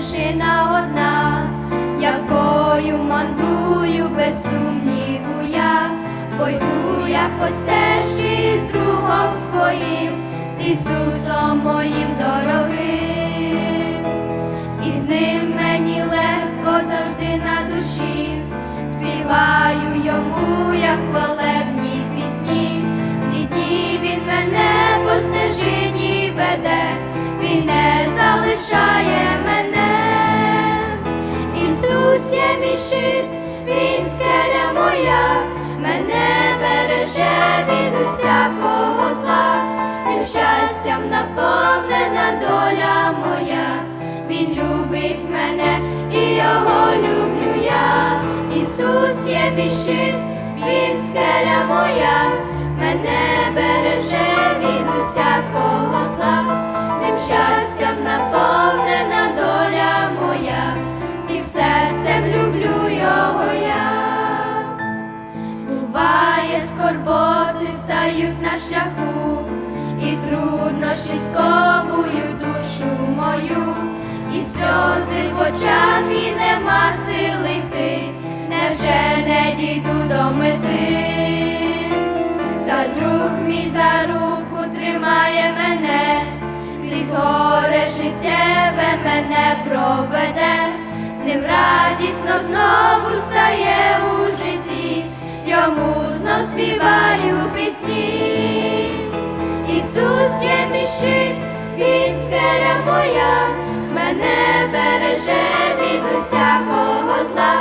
стежина одна, якою мандрую без сумніву я, бо йду я по стежці з другом своїм, з Ісусом моїм дорогим, і з ним мені легко завжди на душі, співаю йому, як хвалебні пісні, всі дні він мене по стежині веде, він не залишає мене береже від усякого зла, з тим щастям наповнена доля моя, він любить мене і його люблю я. Ісус є мій щит, він скеля моя, мене береже від усякого скорботи стають на шляху, і труднощі сковують душу мою, і сльози в очах, і нема сили йти, невже не дійду до мети, та друг мій за руку тримає мене, крізь горе життєве мене проведе, з ним радісно знову стає йому співаю пісні. Ісус є мій щит, він скеля моя, мене береже від усякого зла,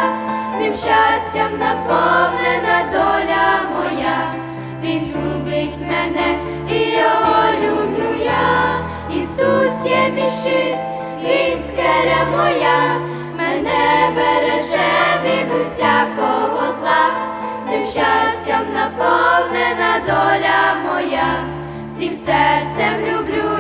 з ним щастям наповнена доля моя, він любить мене і його люблю я. Ісус є мій щит, він скеля моя, мене береже від усякого зла, з всім серцем люблю